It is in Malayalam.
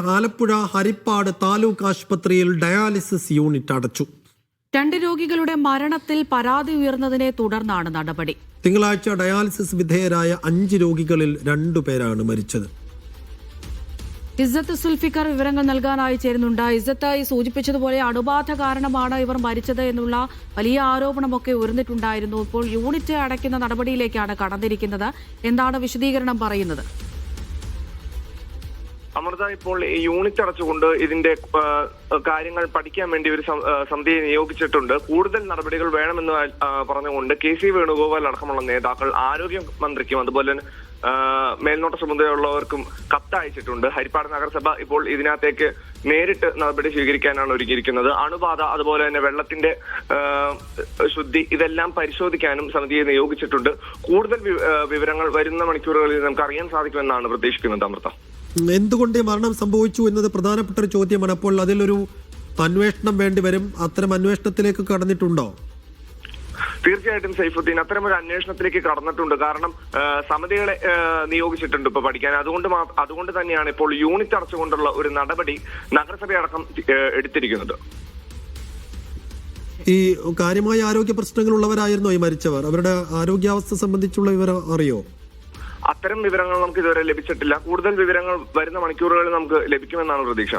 ആലപ്പുഴ ഹരിപ്പാട് താലൂക്ക് ആശുപത്രിയിൽ ഡയാലിസിസ് യൂണിറ്റ് അടച്ചു. രണ്ട് രോഗികളുടെ മരണത്തിൽ പരാതി ഉയർന്നതിനെ തുടർന്നാണ് നടപടി. തിങ്കളാഴ്ച ഡയാലിസിസ് വിധേയരായ അഞ്ച് രോഗികളിൽ രണ്ടുപേരാണ് മരിച്ചത്. ഇസ്സത്ത് സുൽഫിക്കർ വിവരങ്ങൾ നൽകാനായി ചേരുന്നുണ്ട്. ഇസ്സത്ത് ഈ സൂചിപ്പിച്ചതുപോലെ അണുബാധ കാരണമാണ് ഇവർ മരിച്ചത് എന്നുള്ള വലിയ ആരോപണമൊക്കെ ഉയർന്നിട്ടുണ്ടായിരുന്നു. ഇപ്പോൾ യൂണിറ്റ് അടയ്ക്കുന്ന നടപടിയിലേക്കാണ് കടന്നിരിക്കുന്നത്. എന്താണ് വിശദീകരണം പറയുന്നത്? അമൃത ഇപ്പോൾ ഈ യൂണിറ്റ് അടച്ചുകൊണ്ട് ഇതിന്റെ കാര്യങ്ങൾ പഠിക്കാൻ വേണ്ടി ഒരു സമിതിയെ നിയോഗിച്ചിട്ടുണ്ട്. കൂടുതൽ നടപടികൾ വേണമെന്ന് പറഞ്ഞുകൊണ്ട് കെ സി വേണുഗോപാൽ അടക്കമുള്ള നേതാക്കൾ ആരോഗ്യ മന്ത്രിക്കും അതുപോലെ തന്നെ മേൽനോട്ട ചുമതലയുള്ളവർക്കും കത്തയച്ചിട്ടുണ്ട് ഹരിപ്പാട് നഗരസഭ ഇപ്പോൾ ഇതിനകത്തേക്ക് നേരിട്ട് നടപടി സ്വീകരിക്കാനാണ് ഒരുക്കിയിരിക്കുന്നത്. അണുബാധ അതുപോലെ തന്നെ വെള്ളത്തിന്റെ ശുദ്ധി ഇതെല്ലാം പരിശോധിക്കാനും സമിതിയെ നിയോഗിച്ചിട്ടുണ്ട്. കൂടുതൽ വിവരങ്ങൾ വരുന്ന മണിക്കൂറുകളിൽ നമുക്ക് അറിയാൻ സാധിക്കുമെന്നാണ് പ്രതീക്ഷിക്കുന്നത് അമൃത. എന്തുകൊണ്ട് ഈ മരണം സംഭവിച്ചു എന്നത് പ്രധാനപ്പെട്ട ഒരു ചോദ്യമാണ്. അപ്പോൾ അതിലൊരു അന്വേഷണം വേണ്ടി വരും. അത്തരം അന്വേഷണത്തിലേക്ക് കടന്നിട്ടുണ്ടോ? തീർച്ചയായിട്ടും സൈഫുദ്ദീൻ അത്തരം ഒരു അന്വേഷണത്തിലേക്ക് കടന്നിട്ടുണ്ട്. കാരണം സമിതികളെ നിയോഗിച്ചിട്ടുണ്ട് ഇപ്പൊ പഠിക്കാൻ. അതുകൊണ്ട് അതുകൊണ്ട് തന്നെയാണ് ഇപ്പോൾ യൂണിറ്റ് അടച്ചുകൊണ്ടുള്ള ഒരു നടപടി നഗരസഭയടക്കം എടുത്തിരിക്കുന്നത്. ഈ കാര്യമായ ആരോഗ്യ പ്രശ്നങ്ങളുള്ളവരായിരുന്നു ഈ മരിച്ചവർ? അവരുടെ ആരോഗ്യാവസ്ഥ സംബന്ധിച്ചുള്ള വിവരം അറിയോ? അത്തരം വിവരങ്ങൾ നമുക്ക് ഇതുവരെ ലഭിച്ചിട്ടില്ല. കൂടുതൽ വിവരങ്ങൾ വരുന്ന മണിക്കൂറുകളിൽ നമുക്ക് ലഭിക്കുമെന്നാണ് പ്രതീക്ഷ.